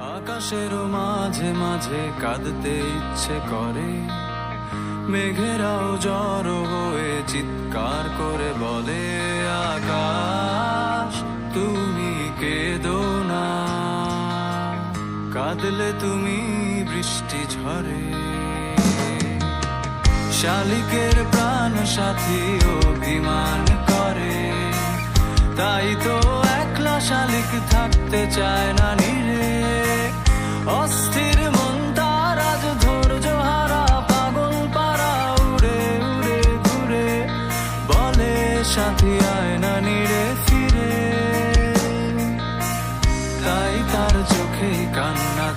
আকাশের মাঝে মাঝে কাঁদতে ইচ্ছে করে। মেঘেরাও জড়ো হয়ে চিৎকার করে বলে, আকাশ, তুমি কেঁদো না। কাঁদলে তুমি বৃষ্টি ঝরে। শালিকের প্রাণ সাথী অভিমান করে। তাই তো একলা শালিক থাকতে চায় না নিরে। অস্থির মন তার আজ ধৈর্য পারা উড়ে উড়ে, ঘুরে। বলে সাথী আয় না নিরে ফিরে তার চোখে কান্না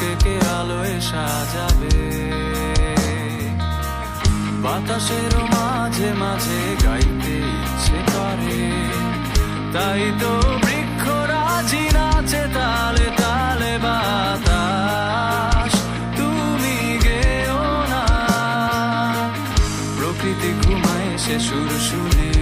রাতকে কে আলোয় সাজাবে। বাতাসের মাঝে মাঝে গাইতে ইচ্ছে করে। তাই তো বৃক্ষ রাজি নাচে তালে তালে বাতাস। তুমি গেও না। প্রকৃতি ঘুমায় সে সুর শুনে।